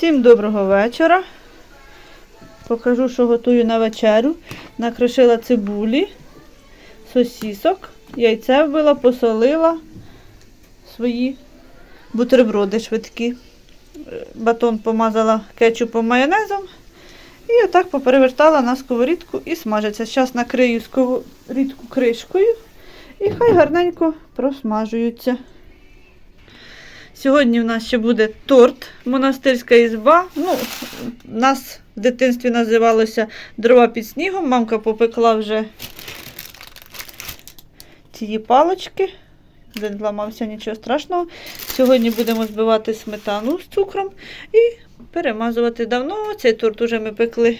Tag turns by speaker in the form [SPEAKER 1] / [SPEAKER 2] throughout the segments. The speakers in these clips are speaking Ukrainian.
[SPEAKER 1] Всім доброго вечора. Покажу, що готую на вечерю. Накришила цибулі, сосісок, яйце вбила, посолила свої бутерброди швидкі. Е, Батон помазала кетчупом майонезом. І отак поперевертала на сковорідку і смажиться. Зараз накрию сковорідку кришкою і хай гарненько просмажуються. Сьогодні в нас ще буде торт монастирська ізба. Ну, нас в дитинстві називалося дрова під снігом. Мамка попекла вже ці палочки. Один зламався, нічого страшного. Сьогодні будемо збивати сметану з цукром і перемазувати. Давно цей торт уже ми пекли.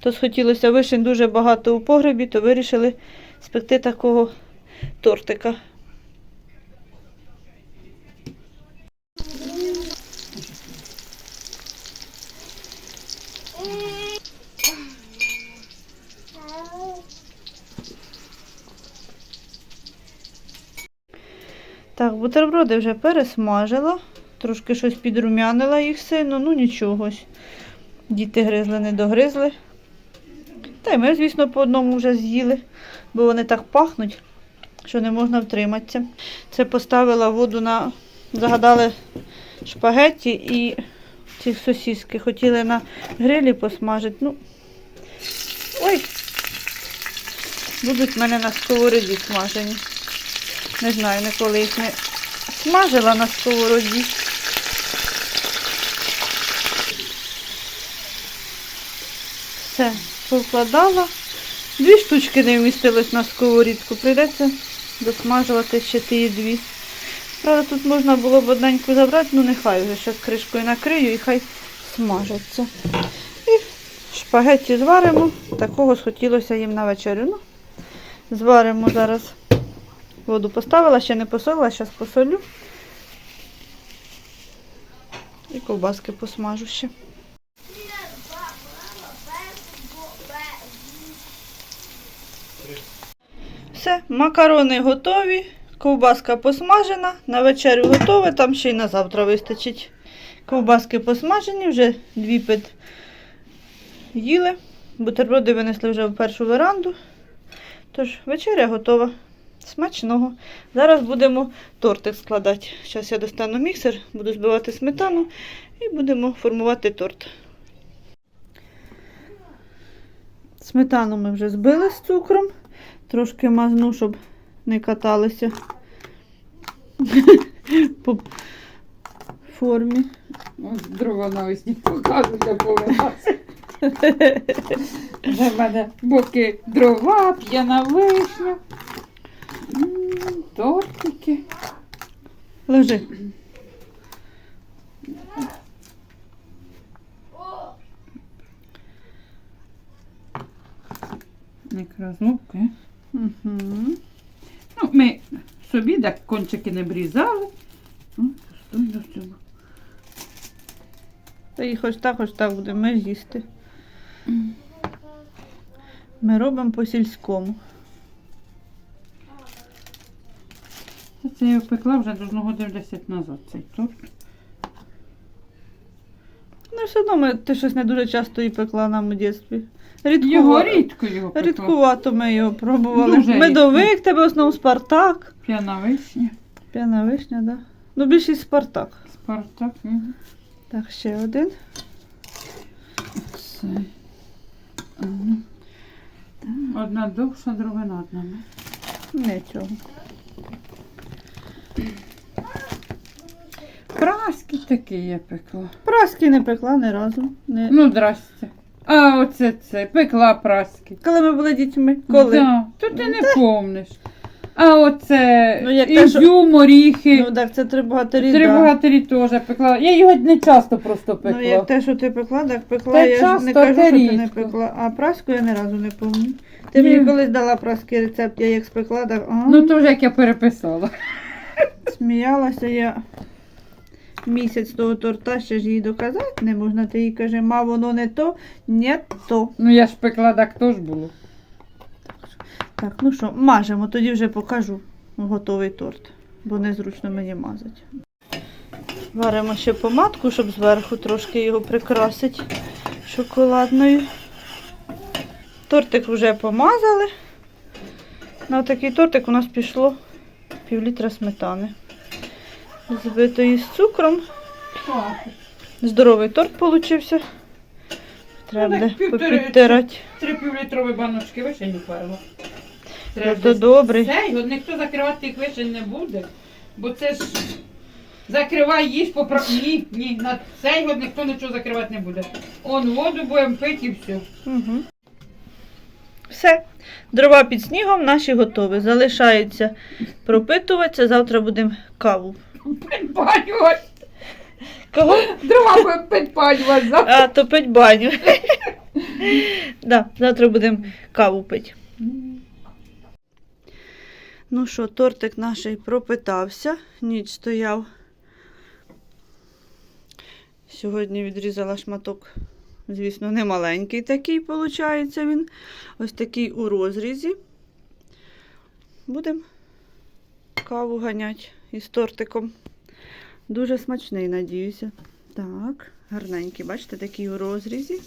[SPEAKER 1] То схотілося вишень дуже багато у погребі, то вирішили спекти такого тортика. Так, бутерброди вже пересмажила. Трошки щось підрумянила їх сильно, ну нічого. Діти гризли, не догризли. Та й ми, звісно, по одному вже з'їли, бо вони так пахнуть, що не можна втриматися. Це поставила воду на. Загадали шпагетті і ці сосиски. Хотіли на грилі посмажити. Ну, ой, будуть в мене на сковороді смажені. Не знаю, ніколи їх не смажила на сковороді. Все, повкладала. Дві штучки не вмістилось на сковорідку. Прийдеться досмажувати ще ті дві. Правда, тут можна було б одненьку забрати, ну нехай вже зараз кришкою накрию і хай смажаться. І шпагетті зваримо. Такого схотілося їм на вечерю. Ну, зваримо зараз. Воду поставила, ще не посолила, зараз посолю. І ковбаски посмажу ще. Все, макарони готові, ковбаска посмажена, на вечерю готове, там ще й на завтра вистачить. Ковбаски посмажені, вже дві під їли. Бутерброди винесли вже в першу веранду. Тож, вечеря готова. Смачного. Зараз будемо тортик складати. Зараз я достану міксер, буду збивати сметану і будемо формувати торт. Сметану ми вже збили з цукром. Трошки мазну, щоб не каталися по формі.
[SPEAKER 2] Ось дрова навесні я повелася. Вже в мене боки дрова, п'яна вишня. Тортики.
[SPEAKER 1] Лежи.
[SPEAKER 2] Якраз луки.
[SPEAKER 1] Угу.
[SPEAKER 2] Ну, ми собі так кончики не брізали. Ну, до цього.
[SPEAKER 1] Та і хоч так, хоч так будемо їсти. Ми робимо по-сільському.
[SPEAKER 2] Це я пекла вже должно годин 10 назад цей торт.
[SPEAKER 1] Ну, все одно ми, ти щось не дуже часто і пекла нам у дитинстві. Рідкува-
[SPEAKER 2] Його рідко його пекла.
[SPEAKER 1] Рідкувато ми його пробували.
[SPEAKER 2] Дуже
[SPEAKER 1] Медовик, тебе в основному Спартак.
[SPEAKER 2] П'яна вишня.
[SPEAKER 1] П'яна вишня, да. Ну, більшість Спартак.
[SPEAKER 2] Спартак. мгм.
[SPEAKER 1] Так, ще один.
[SPEAKER 2] Це. Ага. Одна довша, друга над нами.
[SPEAKER 1] Не цього.
[SPEAKER 2] Праски такі я пекла.
[SPEAKER 1] Праски не пекла ні разу. Не...
[SPEAKER 2] Ну, здрасте. А оце це, пекла праски.
[SPEAKER 1] Коли ми були дітьми? Коли?
[SPEAKER 2] Да, то ти не помниш. А оце
[SPEAKER 1] Ну, як те, що-
[SPEAKER 2] ізюм, оріхи.
[SPEAKER 1] Ну так, це три богатирі.
[SPEAKER 2] Три
[SPEAKER 1] да.
[SPEAKER 2] богатирі теж пекла. Я його не часто просто пекла.
[SPEAKER 1] Ну, як те, що ти пекла, так пекла.
[SPEAKER 2] Та
[SPEAKER 1] я ж
[SPEAKER 2] часто,
[SPEAKER 1] не кажу,
[SPEAKER 2] та
[SPEAKER 1] що ти не
[SPEAKER 2] рідко.
[SPEAKER 1] пекла. А праску я ні разу не пам'ятаю. Ти
[SPEAKER 2] Ні.
[SPEAKER 1] мені колись дала праски рецепт, я як спекла, так
[SPEAKER 2] Ну, то вже як я переписала.
[SPEAKER 1] Сміялася я. Місяць того торта ще ж їй доказати не можна. Ти їй каже, ма, воно не то, не то.
[SPEAKER 2] Ну я ж пекла, так теж було.
[SPEAKER 1] Так, ну що, мажемо, тоді вже покажу готовий торт, бо незручно мені мазати. Варимо ще помадку, щоб зверху трошки його прикрасити шоколадною. Тортик вже помазали. На такий тортик у нас пішло пів літра сметани. Збитої з цукром. Здоровий торт получився. Треба
[SPEAKER 2] Ну,
[SPEAKER 1] попідтирати.
[SPEAKER 2] Три півлітрові баночки вишень варила.
[SPEAKER 1] Це добре.
[SPEAKER 2] От ніхто закривати тих вишень не буде, бо це ж закривай їж попро... Ні, ні, на цей год ніхто нічого закривати не буде. Он воду будемо пити і все.
[SPEAKER 1] Угу. Все. Дрова під снігом наші готові. Залишається пропитуватися. Завтра будемо каву.
[SPEAKER 2] Підпалювати.
[SPEAKER 1] Кого?
[SPEAKER 2] Дрова підпалювати. за-
[SPEAKER 1] А, топить баню. да, завтра будемо каву пити. Ну що, тортик наш пропитався, ніч стояв. Сьогодні відрізала шматок, звісно, не маленький такий, виходить він. Ось такий у розрізі. Будемо каву ганяти із тортиком. Дуже смачний, надіюся. Так, гарненький, бачите, такий у розрізі.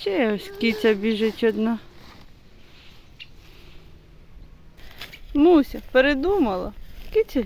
[SPEAKER 1] Ще ось киця біжить одна. Муся, передумала. Киця.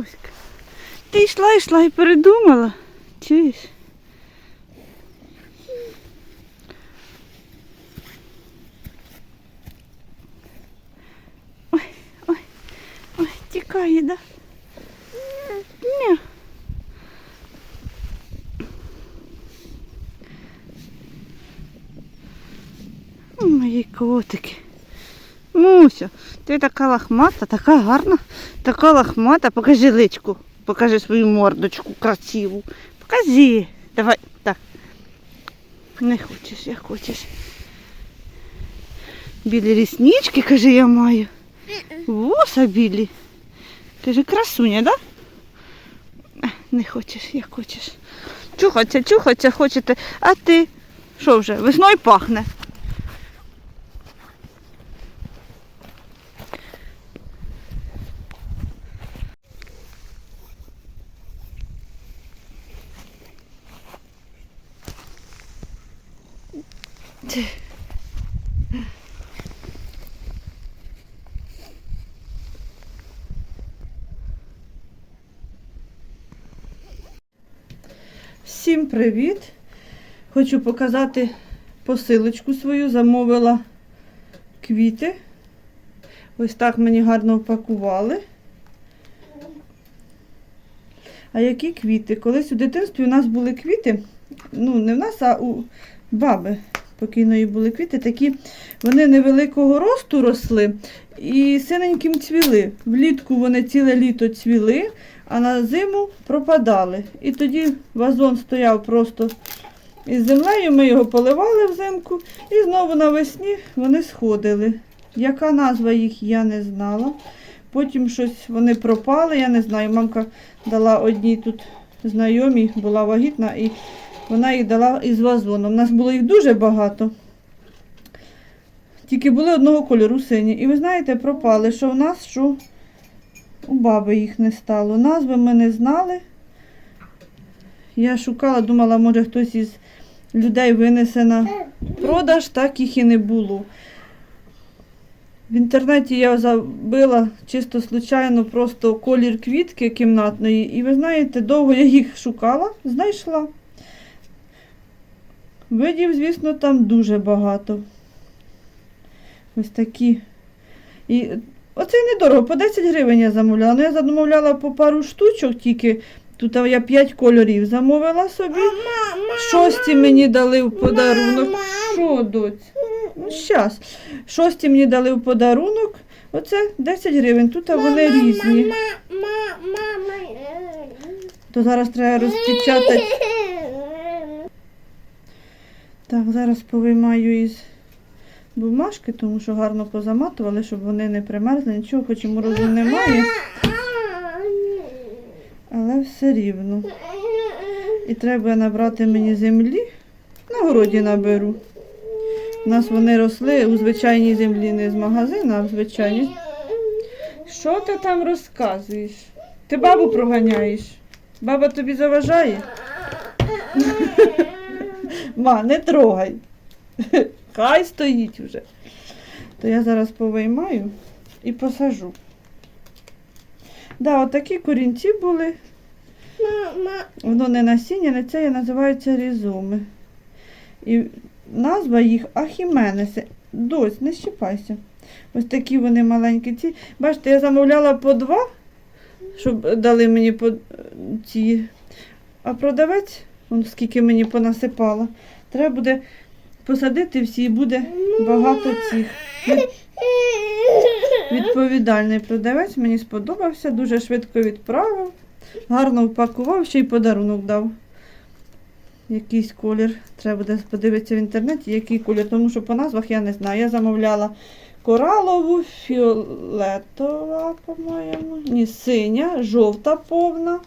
[SPEAKER 1] Муська, ти йшла, йшла і передумала. Чуєш? Ой, ой, ой, тікає, да? Ня. Ой, Мої котики. Муся, ти така лахмата, така гарна, така лахмата. Покажи личку, покажи свою мордочку красиву. Покажи. Давай, так. Не хочеш, як хочеш. Білі ріснички, каже, я маю. Вуса білі. Каже, красуня, да? Е, Не хочеш, як хочеш. Чухаться, чухаться, хочете. А ти що вже? Весною пахне. Всім привіт! Хочу показати посилочку свою, замовила квіти. Ось так мені гарно впакували. А які квіти? Колись у дитинстві у нас були квіти, ну, не в нас, а у баби покійної були квіти, такі вони невеликого росту росли і синеньким цвіли. Влітку вони ціле літо цвіли, а на зиму пропадали. І тоді вазон стояв просто із землею, ми його поливали взимку, і знову навесні вони сходили. Яка назва їх, я не знала. Потім щось вони пропали, я не знаю. Мамка дала одній тут знайомій, була вагітна, і вона їх дала із вазоном. У нас було їх дуже багато. Тільки були одного кольору сині. І ви знаєте, пропали, що в нас, що у баби їх не стало. Назви ми не знали. Я шукала, думала, може хтось із людей винесе на продаж, так їх і не було. В інтернеті я забила чисто случайно просто колір квітки кімнатної. І ви знаєте, довго я їх шукала, знайшла. Видів, звісно, там дуже багато. Ось такі. І оце недорого, по 10 гривень я замовляла. Ну, я замовляла по пару штучок тільки. Тут я 5 кольорів замовила собі. Шості мені дали в подарунок. Що, доць? Щас. Шості мені дали в подарунок. Оце 10 гривень. Тут вони різні. То зараз треба розпечатати. Так, зараз повиймаю із бумажки, тому що гарно позаматували, щоб вони не примерзли. Нічого, хоч і морозу немає, але все рівно. І треба набрати мені землі. На городі наберу. У нас вони росли у звичайній землі, не з магазину, а в звичайній. Що ти там розказуєш? Ти бабу проганяєш. Баба тобі заважає? Ма, не трогай. Хай стоїть вже. То я зараз повиймаю і посажу. Да, отакі корінці були. Воно не насіння, не це називаються різоми. І назва їх Ахіменеси. Дось, не щипайся. Ось такі вони маленькі. Ці. Бачите, я замовляла по два, щоб дали мені по ці. А продавець, он скільки мені понасипала, треба буде посадити всі і буде багато цих. Відповідальний продавець мені сподобався, дуже швидко відправив, гарно упакував, ще й подарунок дав. Якийсь колір. Треба буде подивитися в інтернеті, який колір, тому що по назвах я не знаю. Я замовляла коралову, фіолетова, по-моєму. Ні, синя, жовта повна.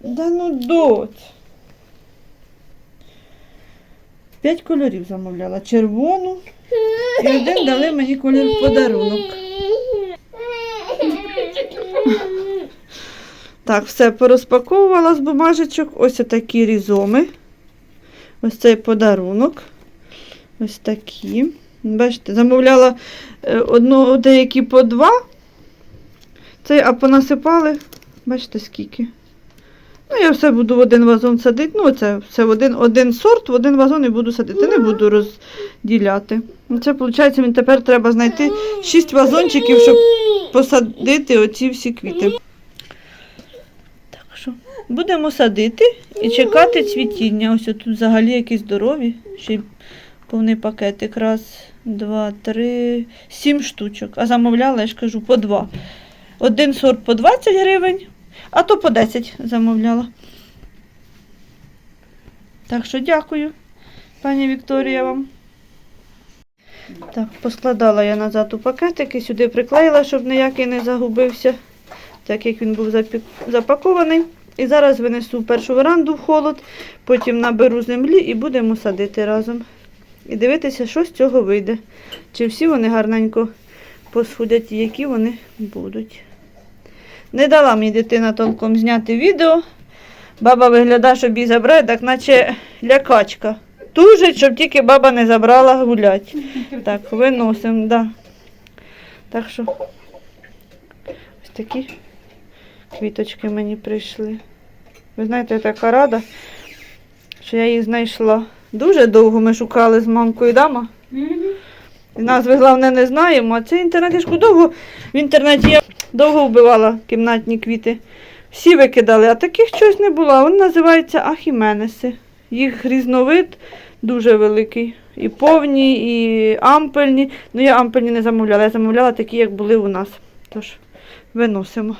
[SPEAKER 1] Да ну доць. П'ять кольорів замовляла. Червону. І один дали мені колір подарунок. Так, все порозпаковувала з бумажечок. Ось такі різоми. Ось цей подарунок. Ось такі. Бачите, замовляла е, одну, деякі по два. Цей, а понасипали, бачите, скільки. Ну, я все буду в один вазон садити. Ну, це все в один, один сорт, в один вазон і буду садити. Не буду розділяти. Ну, Це, виходить, мені тепер треба знайти 6 вазончиків, щоб посадити оці всі квіти. Так що будемо садити і чекати цвітіння. Ось тут взагалі які здорові. Ще повний пакетик. Раз, два, три, сім штучок. А замовляла, я ж кажу, по два. Один сорт по 20 гривень, а то по 10 замовляла. Так що дякую, пані Вікторія вам. Так, поскладала я назад у пакетик і сюди приклеїла, щоб ніякий не загубився, так як він був запакований. І зараз винесу першу веранду в холод, потім наберу землі і будемо садити разом. І дивитися, що з цього вийде. Чи всі вони гарненько посходять і які вони будуть. Не дала мені дитина толком зняти відео. Баба виглядає, щоб її забрати, так наче лякачка. Тужить, щоб тільки баба не забрала гулять. Так, виносимо, да. Так що ось такі квіточки мені прийшли. Ви знаєте, я така рада, що я її знайшла. Дуже довго ми шукали з мамкою дама. Назви, головне, не знаємо. А це інтернет, я довго в інтернеті я довго вбивала кімнатні квіти. Всі викидали, а таких щось не було. Вони називаються ахіменеси. Їх різновид дуже великий. І повні, і ампельні. Ну, я ампельні не замовляла, я замовляла такі, як були у нас. Тож виносимо.